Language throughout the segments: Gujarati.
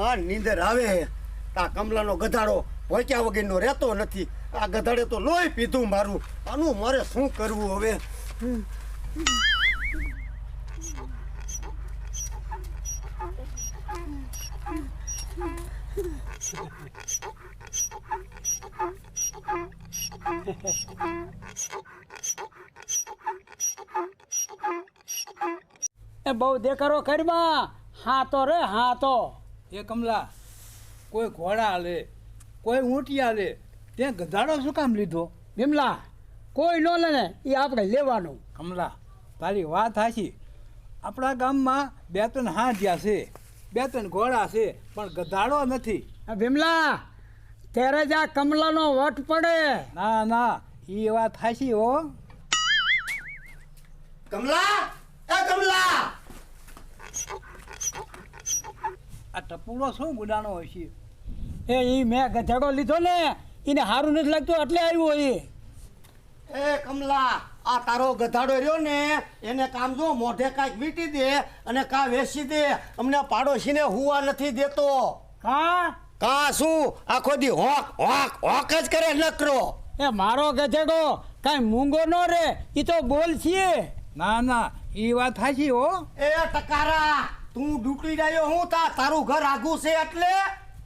માં નીંદર આવે આ કમલાનો ગધાડો ભોંક્યા વગરનો રહેતો નથી. આ ગધાડે તો લોહી પીધું મારું. આનું મારે શું કરવું હવે? એ બહુ દેખારો ખરીમાં હા તો રે હા તો એ કમલા કોઈ ઘોડા લે કોઈ ઊંટિયા લે તે ગધાડો શું કામ લીધો? વિમલા કોઈ નો લે ને એ આપણે લેવાનું. કમલા તારી વાત હાચી આપણા ગામમાં બે ત્રણ હાંડિયા છે બે ત્રણ ઘોડા છે પણ ગધાડો નથી. આ વિમલા ત્યારે જ આ કમલાનો વટ પડે. ના ના એ વાત હાચી હો. કમલા! આ ટપુડો શું ગુડાનો હોય છે એ ઈ મેં ગધેડો લીધો ને એને સારું નથી લાગતું એટલે આવ્યો એ. એ કમલા આ તારો ગધાડો રહ્યો ને એને કામ જો મોઢે કાંઈક વીટી દે અને કા વેચી દે. અમને પાડોશીને હુવા નથી દેતો. હા કા શું? આખો દી હોક હોક હોક જ કરે નકરો. એ મારો ગધેડો કાંઈ મૂંગો ન રે એ તો બોલ છીએ. ના ના એ વાત હાચી હો. એ ટકારા. તું ડૂટી ડાયો હું તા તારું ઘર આગું છે એટલે?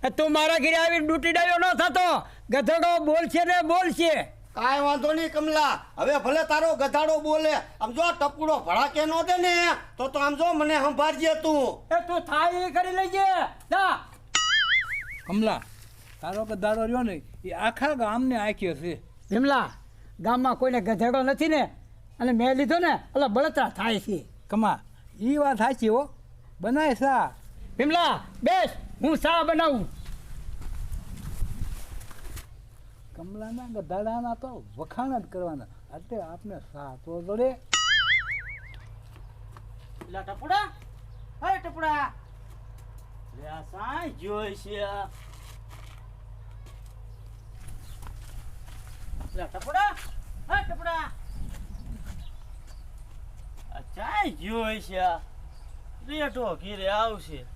એ તું મારા ઘરે આવી ડૂટી ડાયો ન થતો. ગધેડો બોલ છે ને બોલ છે કાંઈ વાંધો નહીં કમલા હવે ભલે તારો ગધાડો બોલે. આમ જો ટપુડો ભડાકે ન દે ને તો તો આમ જો મને સંભાળજે તું. એ તું થાય એ કરી લેજે. જા. કમલા તારો ગધાડો રહ્યો ને એ આખા ગામને આંખ્યો છે. ભીમલા ગામમાં કોઈને ગધેડો નથી ને? અને મેં લીધો ને એટલે બળતરા થાય છે. કમા એ વાત સાચી હો. બનાય સા? વિમલા બેસ હું સા બનાવું? કમલાના ગધાડાના તો વખાણ જ કરવાના. એટલે આપને સા તો જડે. લા ટપુડા? હે ટપુડા. લે આ સાંઈ જોઈ છે લા ટપુડા? હે ટપુડા. આ ચાય જોઈ છે રેટો ઘીરે આવશે.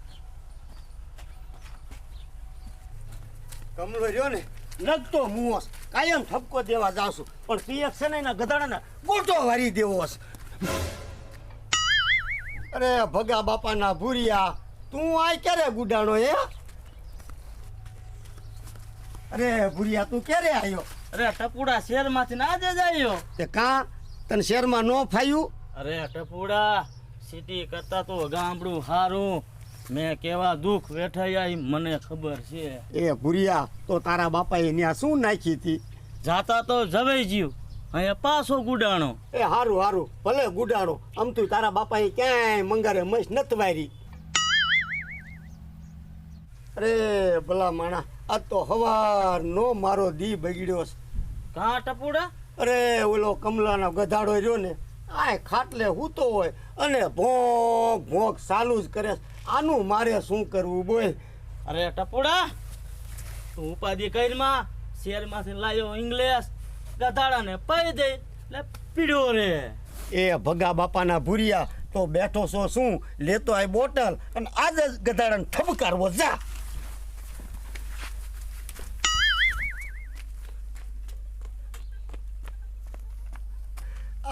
કમલો રહ્યો ને લગતો મુઓસ કાયમ ઠપકો દેવા જાશું પણ પિયક છે ને એના ગધાડાને ગોટો વારી દેવો છે. અરે ભગા બાપાના ભૂરિયા તું આ ક્યારે ગુડાણો હે? અરે ભૂરિયા તું ક્યારે આવ્યો અરે ટપુડા શહેરમાંથી ના આજે આવ્યો તે કાં? તને શેરમાં ન ફાયું? અરે ટપુડા સિટી કરતા તો ગામડું સારું મેં કેવા દુઃખ વેઠાયા મને ખબર છે. એ ભૂરિયા તો તારા બાપાએ ત્યાં શું નાખી હતી? જાતા તો જવાઈ જ્યું. અહીંયા પાછો ગુડાણો. એ હારું હારું ભલે ગુડાણો. આમ તું તારા બાપાએ ક્યાંય મંગારે મસ નત વારી. અરે ભલા માણા આ તો હવાર નો મારો દી બગડ્યો છે. કાં ટપુડા? અરે ઓલો કમલાનો ગધાડો રહ્યો ને આ ખાટલે હૂતો હોય અને ભોંક ભોંક ચાલુ જ કરે આનું મારે શું કરવું બોલ. અરે ટપુડા તું ઉપાધિ કરીમાં શેરમાંથી લાયો ઇંગ્લેશ ગધાડાને પૈ દે એટલે પીડ્યો રે. એ ભગા બાપાના ભૂરિયા તો બેઠો છો શું? લેતો આય બોટલ અને આજે જ ગધાડાને ઠપકારવો જા.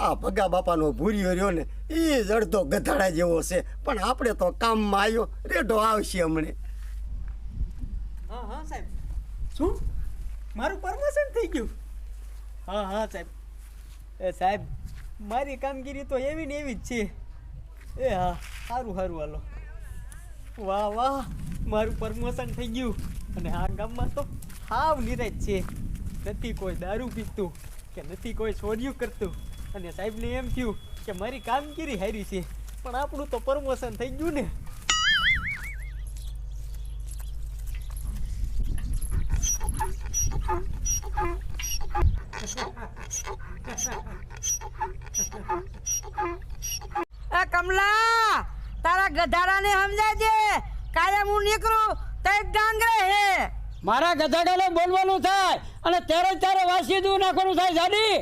આ ભગા બાપાનો ભૂર્યો રહ્યો ને, એ જ અડધો ગધાડા જેવો છે. પણ આપણે તો કામમાં આવ્યો રેડો આવશે હમણે. હા હા, સાહેબ. શું? મારું પરમિશન થઈ ગયું? હા હા, સાહેબ. એ સાહેબ, મારી કામગીરી તો એવી ને એવી જ છે. એ હા સારું સારું હાલો. વાહ વાહ, મારું પ્રમોશન થઈ ગયું. અને આ ગામમાં તો હાવ નિરાજ છે. નથી કોઈ દારૂ પીતું કે નથી કોઈ છોડ્યું કરતું. અને સાહેબને એમ થયું કે મારી કામગીરી હારી છે પણ આપણું તો પ્રમોશન થઈ ગયું ને. એ કમલા તારા ગધાડાને સમજાજે. કાયમ હું નીકળું તો એક ડાંગરે હે. મારા ગધાડાને બોલવાનું થાય અને ત્યારે ત્યારે વાસી દૂર નાખવાનું થાય જાડી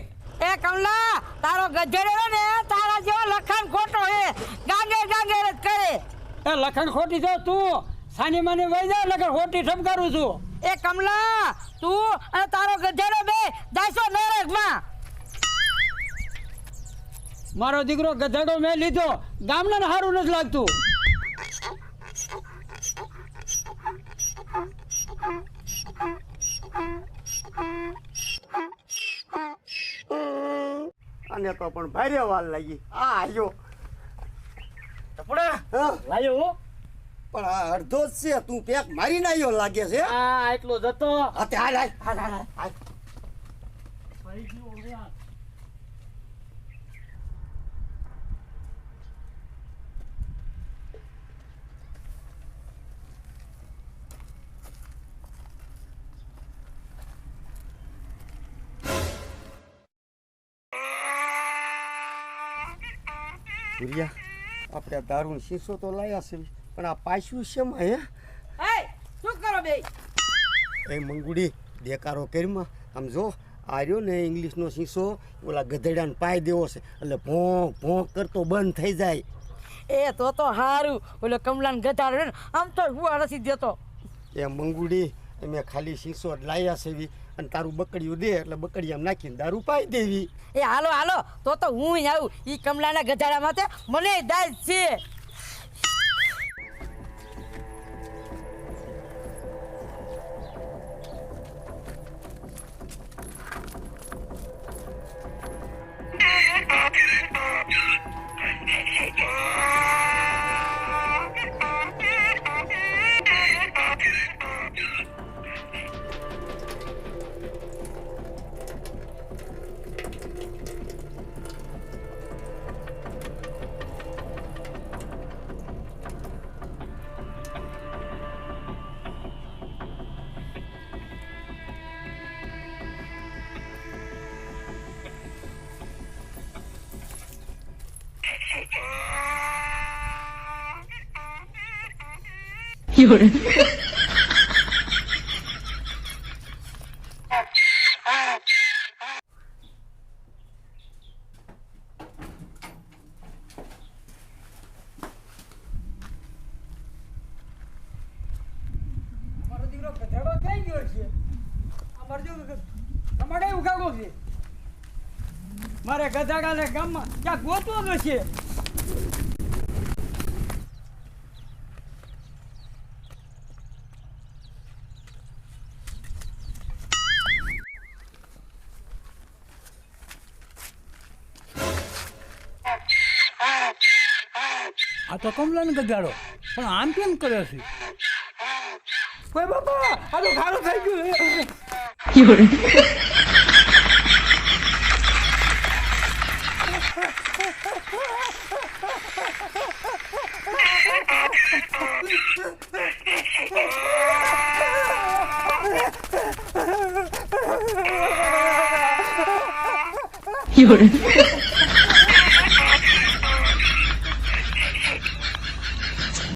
એ કમલા તારો ગધેડો ને તારા જેવો લખણ ખોટો હે. ગાંગે ગાંગે જ કરે. એ લખણ ખોટી છે તું સાની માની વહી જાવ ખોટી સમ ઠપકારું છું. એ કમલા તું અને તારો ગધેડો બે જાશો નરકમાં. મારો દીકરો ગધેડો મેં લીધો. ગામના હારું નથી લાગતું. અને તો પણ ભારે વાર લાગી. આ આયો ટપડા લાયો હો. પણ આ અડધો જ છે તું પેક મારીને આવ્યો લાગે છે. આ એટલો જતો હા તે હાલ હાલ હાલ હાલ ભૂરિયા આપણે આ દારૂ શીશો તો લાયા છે પણ આ પાછું છે હે? એ શું કરો બે એ મંગુડી દેકારો કરીમાં આમ જો આર્યો ને ઇંગ્લિશનો શીશો ઓલા ગધેડાને પાઈ દેવો છે એટલે ભોંક ભોંક કરતો બંધ થઈ જાય. એ તો તો હારું ઓલો કમલાન ગધાડો આમ તો હું નથી દેતો. એ મંગુડી અમે ખાલી શીશો જ લાયા છે અને તારું બકડીયું દે એટલે બકડી આમ નાખીને દારૂ પાઈ દેવી. એ હાલો હાલો. તો તો હું આવું. એ કમલાના ગધાડા માટે મને દાજ છે. અમારે જો તમારે ઉગાડવો છે? મારે ગધાડાને ગામમાં ક્યાં ગોતવો છે. આ તો કમલાને ગધાડો પણ આમ કેમ કરે છે? ઓય બાપા આ તો ખારું થઈ ગયું 有人，